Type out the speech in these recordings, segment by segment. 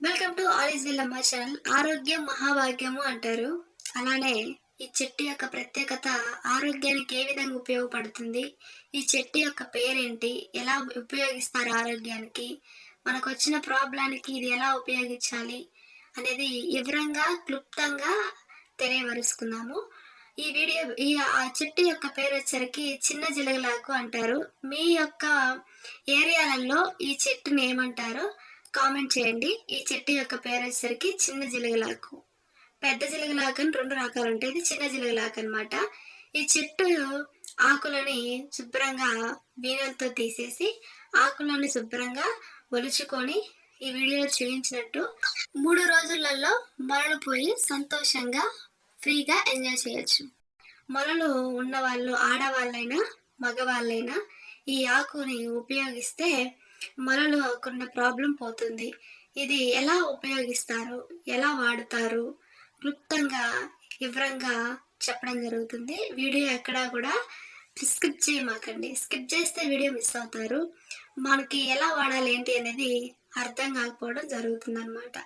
Welcome to all Villamma channel ఆరోగ్యం మహాభాగ్యము అంటారు. అలానే ఈ చెట్టు యొక్క ప్రత్యేకత ఆరోగ్యానికి ఏ విధంగా ఉపయోగపడుతుంది? ఈ చెట్టు యొక్క పేరేంటి? ఎలా ఉపయోగిస్తారు ఆరోగ్యానికి? మనకు వచ్చిన ప్రాబ్లానికి ఇది ఎలా ఉపయోగించాలి అనేది వివరంగా క్లుప్తంగా తెలియవరుచుకుందాము ఈ వీడియో ఈ ఆ చెట్టు యొక్క పేరు వచ్చరికి చిన్న జిలగలాకు అంటారు. మీ యొక్క ఏరియాలలో ఈ చెట్టుని ఏమంటారో? కామెంట్ చేయండి. ఈ చెట్టు యొక్క పేరు వచ్చేసరికి చిన్న జిలగలాకు. పెద్ద జిలగలాకు అని రెండు రకాలు ఉంటాయి. ఇది చిన్న జిలగలాకు అనమాట ఈ చెట్టు ఆకులని శుభ్రంగా వీణలతో తీసేసి ఆకులని శుభ్రంగా ఒలుచుకొని ఈ వీడియోలో చూపించినట్టు మూడు రోజులలో మొలలు పోయి సంతోషంగా ఫ్రీగా ఎంజాయ్ చేయొచ్చు. మొలలు ఉన్నవాళ్ళు ఆడవాళ్ళైనా మగవాళ్ళైనా ఈ ఆకుని ఉపయోగిస్తే మొలలు ఉన్న ప్రాబ్లం పోతుంది. ఇది ఎలా ఉపయోగిస్తారు? ఎలా వాడుతారు? క్లుప్తంగా వివరంగా చెప్పడం జరుగుతుంది. వీడియో ఎక్కడా కూడా స్కిప్ చేయమాకండి. స్కిప్ చేస్తే వీడియో మిస్ అవుతారు. మనకి ఎలా వాడాలి ఏంటి అనేది అర్థం కాకపోవడం జరుగుతుంది అనమాట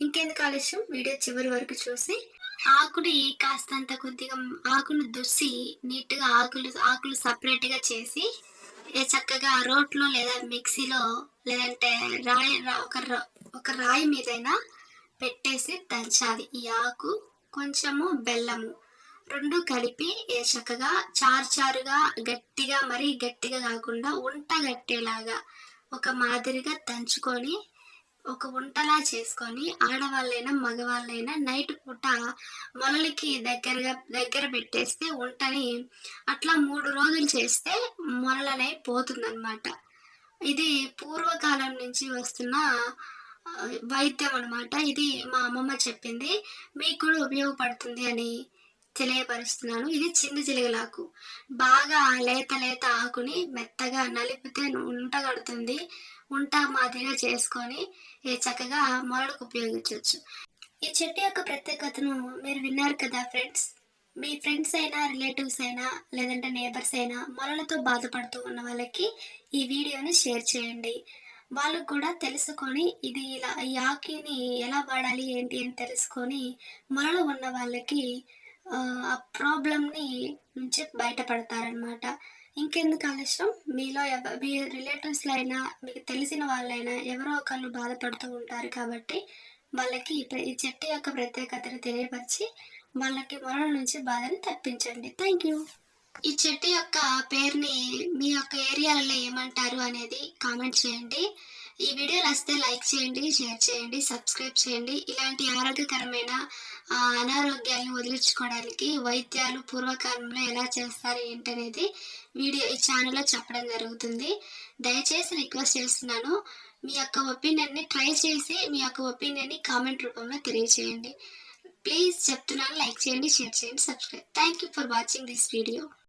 ఇంకెందుకు ఆలస్యం? వీడియో చివరి వరకు చూసి ఆకుని కాస్తంత కొద్దిగా ఆకును దుస్సి నీట్గా ఆకులు ఆకులు సపరేట్గా చేసి చక్కగా రోట్లో లేదా మిక్సీలో లేదంటే రాయి ఒక ఒక రాయి మీదైనా పెట్టేసి దంచాలి. ఈ ఆకు కొంచెము బెల్లము రెండు కలిపి ఏ చక్కగా చారు చారుగా గట్టిగా మరీ గట్టిగా కాకుండా ఉంట గట్టేలాగా ఒక మాదిరిగా దంచుకొని ఒక ఉంటలా చేసుకొని ఆడవాళ్ళైనా మగవాళ్ళైనా నైట్ పూట మొలలకి దగ్గరగా దగ్గర పెట్టేస్తే ఉంటని అట్లా మూడు రోజులు చేస్తే మొలలనే పోతుందన్నమాట. ఇది పూర్వకాలం నుంచి వస్తున్న వైద్యం అనమాట ఇది మా అమ్మమ్మ చెప్పింది. మీకు కూడా ఉపయోగపడుతుంది అని తెలియపరుస్తున్నాను. ఇది చిన్న చిలుగలాకు బాగా లేత లేత ఆకుని మెత్తగా నలిపితే ఉంట కడుతుంది. ఉంట మాదిరిగా చేసుకొని చక్కగా మొలలకు ఉపయోగించవచ్చు. ఈ చెట్టు యొక్క ప్రత్యేకతను మీరు విన్నారు కదా ఫ్రెండ్స్? మీ ఫ్రెండ్స్ అయినా రిలేటివ్స్ అయినా లేదంటే నేబర్స్ అయినా మొలలతో బాధపడుతూ ఉన్న వాళ్ళకి ఈ వీడియోని షేర్ చేయండి. వాళ్ళకు కూడా తెలుసుకొని ఇది ఇలా ఈ ఆకుని ఎలా వాడాలి ఏంటి అని తెలుసుకొని మొలలు ఉన్న వాళ్ళకి ఆ, ప్రాబ్లమ్ని నుంచి బయటపడతారనమాట ఇంకెందుకు ఆలస్యం? మీలో ఎవ మీ రిలేటివ్స్లో అయినా మీకు తెలిసిన వాళ్ళైనా ఎవరో ఒకళ్ళు బాధపడుతూ ఉంటారు కాబట్టి వాళ్ళకి ఈ చెట్టు యొక్క ప్రత్యేకతను తెలియపరిచి వాళ్ళకి మరణం నుంచి బాధని తప్పించండి. థ్యాంక్ యూ ఈ చెట్టు యొక్క పేరుని మీ యొక్క ఏరియాలలో ఏమంటారు అనేది కామెంట్ చేయండి. ఈ వీడియో నచ్చితే లైక్ చేయండి షేర్ చేయండి సబ్స్క్రైబ్ చేయండి. ఇలాంటి ఆరోగ్యకరమైన అనారోగ్యాలను వదిలించుకోవడానికి వైద్యాలు పూర్వకాలంలో ఎలా చేస్తారు ఏంటనేది వీడియో ఈ ఛానల్లో చెప్పడం జరుగుతుంది. దయచేసి రిక్వెస్ట్ చేస్తున్నాను. మీ యొక్క ఒపీనియన్ని ట్రై చేసి మీ యొక్క ఒపీనియన్ని కామెంట్ రూపంలో తెలియచేయండి. ప్లీజ్ చెప్తున్నాను లైక్ చేయండి షేర్ చేయండి subscribe thank you for watching this video